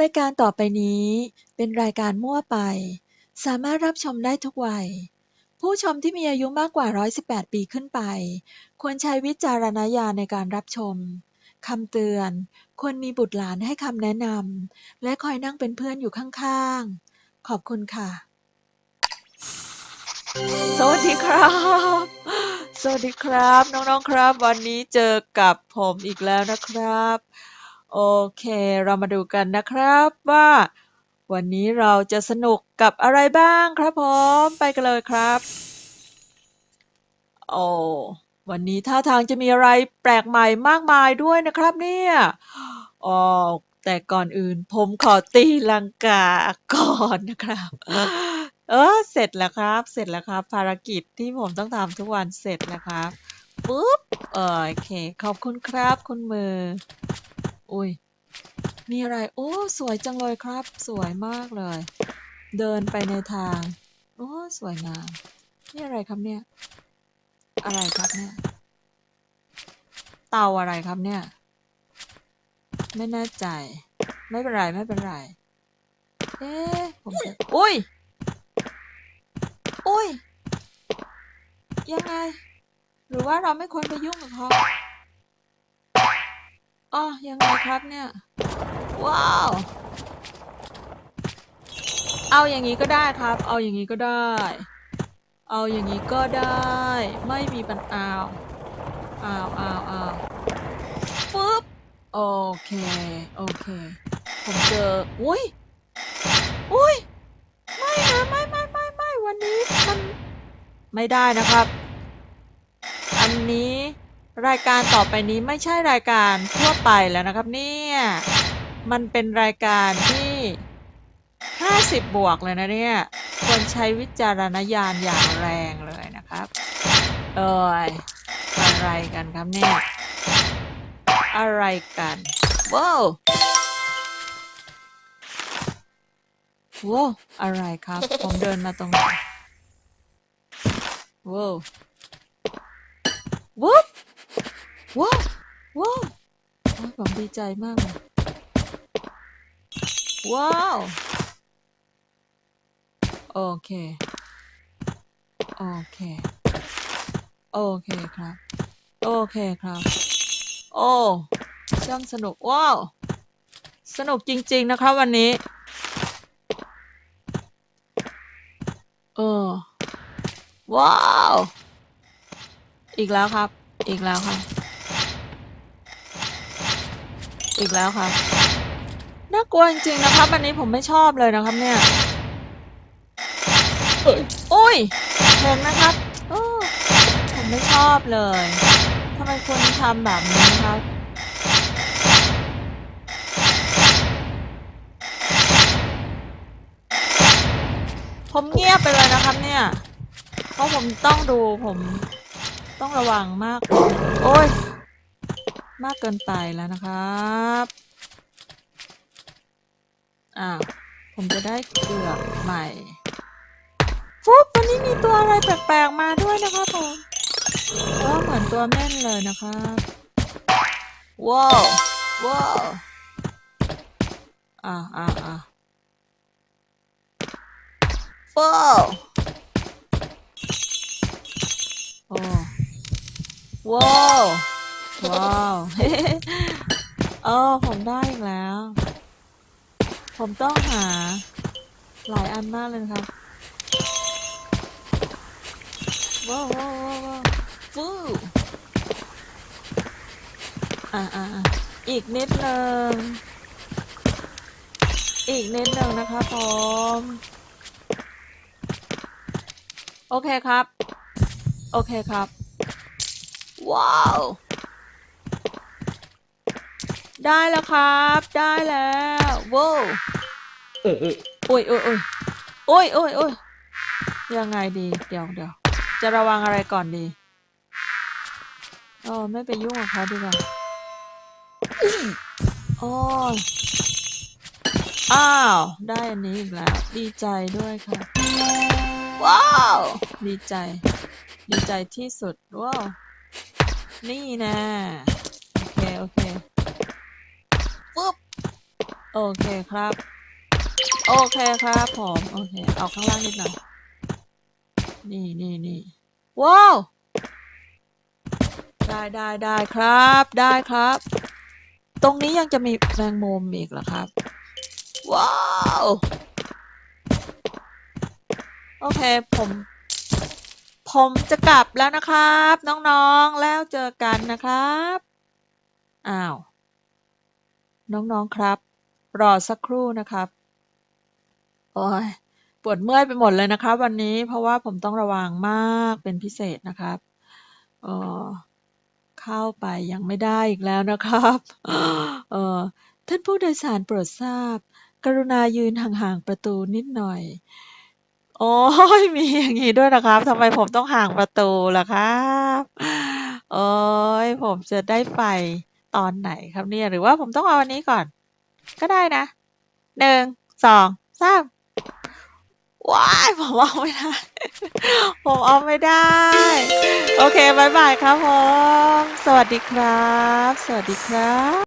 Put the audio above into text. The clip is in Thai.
รายการต่อไปนี้เป็นรายการมั่วไป สามารถรับชมได้ทุกวัย ผู้ชมที่มีอายุมากกว่า 118 ปีขึ้นไป ควรใช้วิจารณญาณในการรับชม คำเตือน ควรมีบุตรหลานให้คำแนะนำ และคอยนั่งเป็นเพื่อนอยู่ข้างๆ ขอบคุณค่ะ สวัสดีครับ สวัสดีครับ น้องๆครับ วันนี้เจอกับผมอีกแล้วนะครับ โอเค เรามาดูกันนะครับว่า วันนี้เราจะสนุกกับอะไรบ้างครับผม ไปกันเลยครับ โอ้วันนี้ท่าทางจะมีอะไรแปลกใหม่มากมายด้วยนะครับเนี่ยอ๋อแต่ก่อนอื่นผมขอตีลังกาก่อนนะครับ เออเสร็จแล้วครับ เสร็จแล้วครับ ภารกิจที่ผมต้องทำทุกวันเสร็จแล้วครับปุ๊บเออโอเค ขอบคุณครับคุณมือ อุ้ยมีอะไร โอ้ สวยจังเลยครับ สวยมากเลย เดินไปในทาง โอ้ สวยงาม นี่อะไรครับเนี่ย อะไรครับเนี่ย เตาอะไรครับเนี่ย ไม่แน่ใจ ไม่เป็นไร ไม่เป็นไร เอ๊ะ ผมจะอุ้ย อุ้ย ยังไง หรือว่าเราไม่ควรไปยุ่งกับเขา อ๋อยังไงครับเนี่ย ว้าว เอาอย่างนี้ก็ได้ครับ เอาอย่างนี้ก็ได้ เอาอย่างนี้ก็ได้ ไม่มีปัญหาอ้าวอ้าวอ้าวปึ๊บโอเค โอเค ผมเจอ อุ้ย อุ้ย ไม่นะไม่ไม่ไม่ไม่วันนี้มันไม่ได้นะครับ อันนี้ รายการต่อไปนี้ไม่ใช่รายการทั่วไปแล้วนะครับเนี่ย มันเป็นรายการที่ 50 บวกเลยนะเนี่ย ควรใช้วิจารณญาณอย่างแรงเลยนะครับ เอ้ยอะไรกันครับเนี่ย อะไรกัน ว้าวว้าวอะไรครับ ผมเดินมาตรงนี้ว้าวว้า ว้าวว้าวโอ้ยผมดีใจมากเลยว้าว โอเค โอเค โอเคครับ โอเคครับ โอ้ช่างสนุก ว้าว สนุกจริง ๆ นะครับวันนี้ เออ ว้าว อีกแล้วครับ อีกแล้วครับ อีกแล้วครับ น่ากลัวจริงๆนะครับวันนี้ผมไม่ชอบเลยนะครับเนี่ยโอ้ยเห็นไหมครับโอ้ผมไม่ชอบเลยทำไมคุณทำแบบนี้ครับผมเงียบไปเลยนะครับเนี่ย เพราะผมต้องดูผมต้องระวังมาก โอ้ย มากเกินไปแล้วนะครับ อ่า ผมจะได้เกือกใหม่ฟุ๊บวันนี้มีตัวอะไรแปลกๆมาด้วยนะครับผมก็เหมือนตัวแม่นเลยนะครับว้าวว้าวอ่าอ่าอ่าว้าวโอ้ว้าว ว้าวเออผมได้อีกแล้ว ผมต้องหา หลายอันมากเลยครับว้าวว้าวว้าวว้าวฟูอ่าอ่าอ่าอีกนิดหนึ่งอีกนิดหนึ่งนะครับผมโอเคครับ โอเคครับ ว้าว ได้แล้วครับ ได้แล้วว้าวเออเออโอ้ยโอ้ยโอ้ยโอ้ยโอ้ยโอ้ยยังไงดี เดี๋ยวเดี๋ยวจะระวังอะไรก่อนดีอ๋อไม่ไปยุ่งกับเขาดีกว่าโอ้ยอ้าว ได้อันนี้อีกแล้ว ดีใจด้วยค่ะ ว้าว ดีใจ ดีใจที่สุด ว้าว นี่นะ โอเค โอเคปึ๊บ โอเคครับ โอเคครับผมโอเค เอาข้างล่างนิดหน่อย นี่นี่นี่ว้าว ได้ได้ได้ครับ ได้ครับ ตรงนี้ยังจะมีแมงมุมอีกเหรอครับ ว้าว โอเคผมผมจะกลับแล้วนะครับ น้องๆแล้วเจอกันนะครับ อ้าว น้องๆครับ รอสักครู่นะครับ โอ้ยปวดเมื่อยไปหมดเลยนะครับ วันนี้เพราะว่าผมต้องระวังมากเป็นพิเศษนะครับเออเข้าไปยังไม่ได้อีกแล้วนะครับเออท่านผู้โดยสารโปรดทราบ กรุณายืนห่างๆประตูนิดหน่อย โอ้ยมีอย่างนี้ด้วยนะครับทำไมผมต้องห่างประตูล่ะครับโอ้ยผมจะได้ไปตอนไหนครับเนี่ย หรือว่าผมต้องเอาอันนี้ก่อน ก็ได้นะหนึ่งสองสามว้ายผมเอาไม่ได้ ผมเอาไม่ได้ โอเคบายบายครับผม สวัสดีครับ สวัสดีครับ